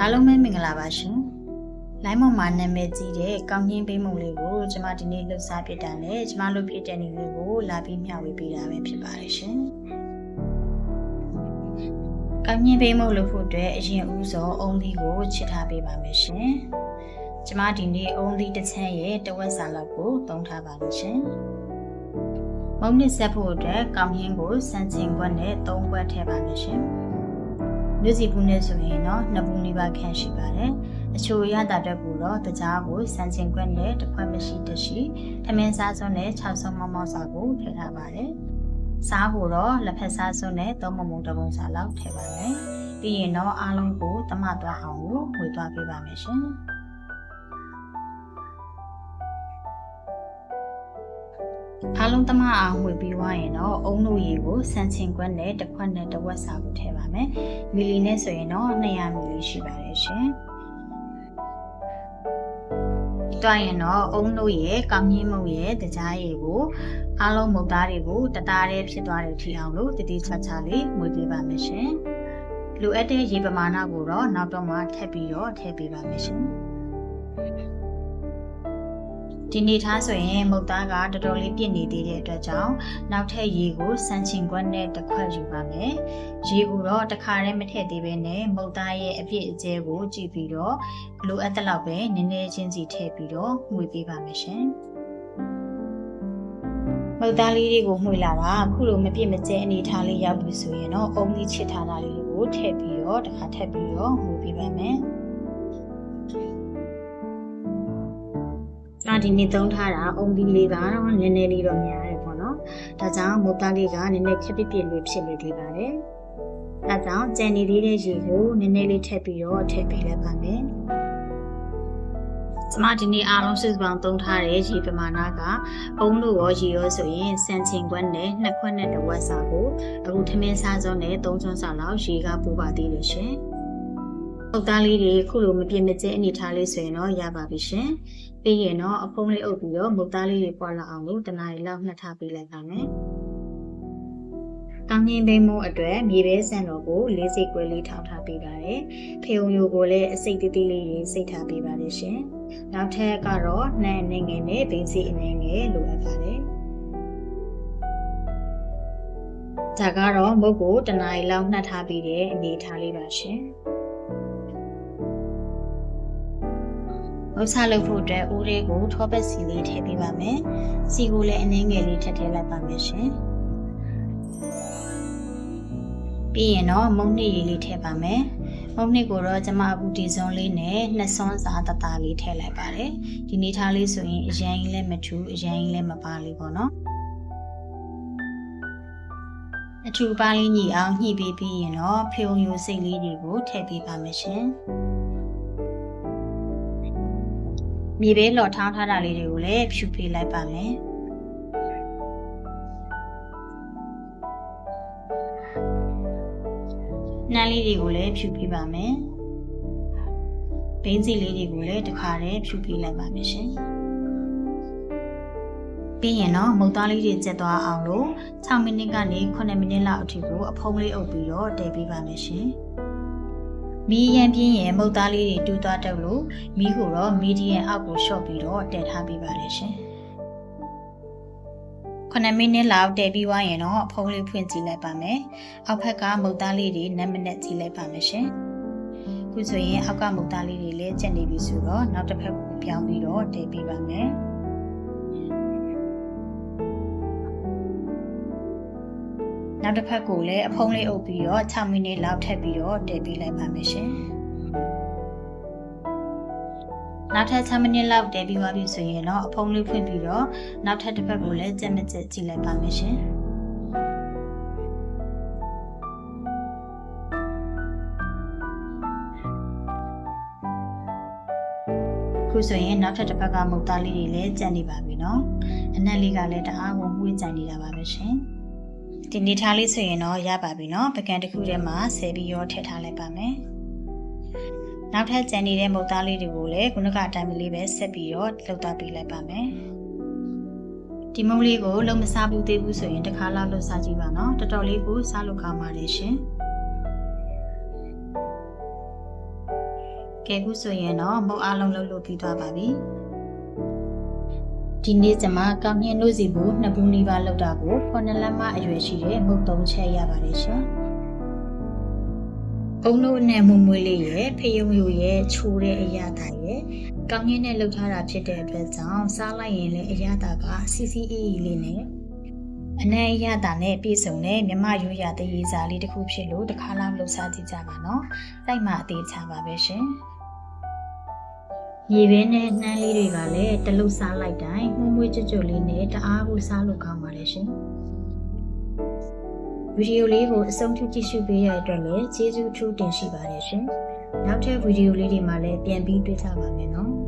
အားလုံးပဲမင်္ဂလာပါရှင်။လိုင်းမောင်မှာနာမည်ကြီးတဲ့ကောင်းကြီးပေးမှုလေးကိုကျွန်မဒီနေ့လှူစားပြတာနဲ့ကျွန်မလုပ်ဖြစ်တဲ့နေလေးကိုလာပြီးမျှဝေပေးတာပဲဖြစ်ပါတယ်ရှင်။ကောင်းကြီးပေးမှုလုပ်ဖို့အတွက်အရင်ဦးဆုံးအုံးသီးကိုချစ်ထားပေးပါမယ်ရှင်။ကျွန်မဒီနေ့အုံးသီးတစ်ချမ်းရဲ့တဝက်စာလောက်ကိုသုံးထားပါလို့ရှင်။မုံနစ်ဆက်ဖို့အတွက်ကောင်းကြီးကိုစံချိန်ခွက်နဲ့၃ခွက်ထည့်ပါမယ်ရှင်။ မြစီဘူးနဲ့ဆိုရင်တော့နှစ်ဘူးနီးပါးခန့်ရှိပါတယ်။အချိုရတာတက်ဘူးတော့တကြားကိုစံချင်ခွက်နဲ့တစ်ခွက်မရှိတရှိထမင်းစားစွန်းနဲ့6ဆုံးမောင်မောင်စာကိုထည့်ထားပါတယ်။စားကိုတော့လက်ဖက်စားစွန်းနဲ့သုံးမမုံတပုံစာလောက်ထည့်ပါမယ်။ပြီးရင်တော့အားလုံးကိုတမသွားအောင်ကိုဝေသွားပေးပါမယ်ရှင်။ အားလုံးတမအောင်ဝေပြီးွားရင်တော့အုံလို့ရေကိုစံချင်ခွက်နဲ့တစ်ခွက်နဲ့တစ်ဝက်စာကိုထည့်ပါမယ်။မီလီနဲ့ဆိုရင်တော့200မီလီရှိပါတယ်ရှင်။တွားရင်တော့အုံလို့ရေကောင်းကြီးမုံရေတကြားရေကိုအားလုံးမုတ်သားတွေကိုတသားတည်းဖြစ်သွားတဲ့ထီအောင်လို့တတိချာချာလေးမွေးပေးပါမယ်ရှင်။လိုအပ်တဲ့ရေပမာဏကိုတော့နောက်တော့မှထပ်ပြီးတော့ထည့်ပေးပါမယ်ရှင်။ ဒီနေ့ထားဆိုရင်မုတ်သားကတော်တော်လေးပြည့်နေသေးတဲ့အတွက်ကြောင့်နောက်ထပ်ရေကိုစမ်းချင်ခွက်နဲ့တစ်ခွက်ယူပါမယ်။ရေကိုတော့တစ်ခါတည်းမထည့်သေးဘဲနဲ့မုတ်သားရဲ့အပြည့်အကျဲကိုကြည့်ပြီးတော့လိုအပ်တဲ့လောက်ပဲနည်းနည်းချင်းစီထည့်ပြီးတော့မှုပေးပါမယ်ရှင်။မုတ်သားလေးတွေကိုမှုလာတာအခုလိုမပြည့်မကျဲအနေထားလေးရောက်ပြီဆိုရင်တော့အုံးလေးချစ်ထားတာလေးကိုထည့်ပြီးတော့တစ်ခါထည့်ပြီးတော့မှုပေးပါမယ်။ကျွန်တော် ဒီနေ့သုံးထားတာအုံဒီလေးကတော့နည်းနည်းလေးတော့များတယ်ပေါ့နော်။ဒါကြောင့်မိုးသားလေးကနည်းနည်းခက်ပြပြလေးဖြစ်နေသေးပါတယ်။အဲကြောင့်ကြံနေသေးတဲ့ရေကိုနည်းနည်းလေးထည့်ပြီးတော့ထည့်ပေးလိုက်ပါမယ်။ကျွန်မဒီနေ့အားလုံးစုစုပေါင်းသုံးထားတဲ့ရေပမာဏကအုံလို့ရောရေရောဆိုရင်စံချိန်ခွက်နဲ့နှစ်ခွက်နဲ့တစ်ဝက်စာကိုအခုထမင်းစားစုံနဲ့သုံးချွန်းစာလောက်ရေကပိုးပါသေးလို့ရှင်။ ပုတ်သားလေးတွေခုလိုမပြင်းမကျဲအနေထားလေးဆိုရင်တော့ရပါပြီရှင်။ပြီးရင်တော့အဖုံးလေးအုပ်ပြီးတော့မုတ်သားလေးတွေပွားလာအောင်လို့တနားရီလောက်နှက်ထားပေးလိုက်ပါမယ်။ကောင်းကြီးဘိမိုးအတွက်မြေပဲဆန်တော်ကိုလေးစိတ်ကွဲလေးထောင်းထားပေးပါတယ်။ဖေုံယိုကိုလည်းအစိတ်သေးသေးလေးတွေစိတ်ထားပေးပါတယ်ရှင်။နောက်ထပ်ကတော့နှံနေငယ်နဲ့ဘိန်းစီအနေငယ်လိုအပ်ပါတယ်။ဒါကတော့မုတ်ကိုတနားရီလောက်နှက်ထားပြီးတဲ့အနေထားလေးပါရှင်။ မုတ်ဆလုပ်ဖို့အတွက်ဦးလေးကိုထောပတ်စီလေးထည့်ပေးပါမယ်။စီကိုလည်းအနှင်းငယ်လေးထည့်ထည့်လိုက်ပါမယ်ရှင်။ပြီးရင်တော့မုံနှစ်ရည်လေးထည့်ပါမယ်။မုံနှစ်ကိုတော့ကျမအပူတီစွန်းလေးနဲ့နှစ်စွန်းစာတသားလေးထည့်လိုက်ပါတယ်။ဒီနေထားလေးဆိုရင်အရင်ကြီးလည်းမထူအရင်ကြီးလည်းမပါလေးပေါ့နော်။ အထူပါလေးညီအောင်ညှိပေးပြီးရင်တော့ဖျုံယိုစိတ်လေးတွေကိုထည့်ပေးပါမယ်ရှင်။မြေပဲလော်ထောင်းထားတာလေးတွေကိုလည်းဖြူပေးလိုက်ပါမယ်နှမ်းလေးတွေကိုလည်းဖြူပေးပါမယ်ဘိန်းစီလေးတွေကိုလည်းတစ်ခါတည်းဖြူပေးလိုက်ပါမယ်ရှင် ပြီးရင်တော့မုတ်သားလေးတွေကျက်သွားအောင်လို့6မိနစ်ကနေ9မိနစ်လောက်အထိကိုအဖုံးလေးအုပ်ပြီးတော့တည်ပေးပါမယ်ရှင်။မီးရန်ပြင်းရင်မုတ်သားလေးတွေတူးသွားတော့လို့မီးကိုတော့မီဒီယံအောက်ကိုရှော့ပြီးတော့တည်ထားပေးပါလေရှင်9မိနစ်လောက်တည်ပြီးွားရင်တော့အဖုံးလေးဖွင့်ကြည့်လိုက်ပါမယ်။အောက်ဘက်ကမုတ်သားလေးတွေနက်မနက်ကြည့်လိုက်ပါမယ်ရှင်။ခုဆိုရင်အောက်ကမုတ်သားလေးတွေလည်းကျက်နေပြီဆိုတော့နောက်တစ်ဖက်ကိုပြောင်းပြီးတော့တည်ပေးပါမယ်။ နောက်တစ်ဖက်ကိုလည်းအဖုံးလေးအုပ်ပြီးတော့6မိနစ်လောက်ထပ်ပြီးတော့တည်ပေးလိုက်ပါမယ်ရှင်နောက်ထပ်6မိနစ်လောက်တည်ပြီးသွားပြီဆိုရင်တော့အဖုံးလေးဖွင့်ပြီးတော့နောက်ထပ်တစ်ဖက်ကိုလည်းကြက်မကြက်ကြည့်လိုက်ပါမယ်ရှင်ခုဆိုရင်နောက်ထပ်တစ်ပတ်ကမုတ်သားလေးတွေလည်းကြက်နေပါပြီเนาะအနက်လေးကလည်းတအားကိုမှုကြိုင်နေတာပါပဲရှင် ဒီနေထားလေးဆိုရင်တော့ရပါပြီเนาะပကံတစ်ခုထဲမှာဆယ်ပြီးရောထည့်ထားလိုက်ပါမယ်နောက်ထပ်ကြံနေတဲ့မုတ်သားလေးတွေကိုလည်းခုနကအတိုင်းလေးပဲဆက်ပြီးတော့လှုပ်သားပေးလိုက်ပါမယ်ဒီမုံလေးကိုလုံးမစားဘူးသေးဘူးဆိုရင်တစ်ခါလောက်လှုပ်စားကြည့်ပါနော်တော်တော်လေးကိုစားလို့ကောင်းပါတယ်ရှင် ကဲခုဆိုရင်တော့မုတ်အားလုံးလုပ်လို့ပြီးသွားပါပြီ ဒီနေ့ကျမကောင်းမြင့်လို့စီဘူးနှစ်ဘူးနီးပါးလောက်တာကိုခုနှစ်လက်မအရွယ်ရှိတဲ့မုတ်သုံးချက်ရပါတယ်ရှင်အုံလို့နဲ့မွမွေးလေးရဲ့ဖယုံယူရဲ့ချိုးတဲ့အရာတာရဲ့ကောင်းမြင့်နဲ့လှုပ်ထားတာဖြစ်တဲ့အတွက်ကြောင့်စားလိုက်ရင်လည်းအရာတာကစီစီအေးအေးလေးနဲ့အနံ့အရတာနဲ့ပြည့်စုံတဲ့မြမရိုးရာတရေစာလေးတစ်ခုဖြစ်လို့တစ်ခါလောက်လှုပ်ရှားကြည့်ကြပါနော်။တိုက်မှာအသေးချပါပဲရှင်။ ရေပင်းနဲ့နှမ်းလေးတွေကလည်းတလုစားလိုက်တိုင်းမှုမွေးကြွကြွလေးနဲ့တအားကိုစားလို့ကောင်းပါလေရှင်။ဗီဒီယိုလေးကိုအဆုံးထိကြည့်ရှုပေးရတဲ့အတွက်လည်းကျေးဇူးထူးတင်ရှိပါတယ်ရှင်။နောက်ထပ်ဗီဒီယိုလေးတွေမှာလည်းပြန်ပြီးတွေ့ကြပါမယ်နော်။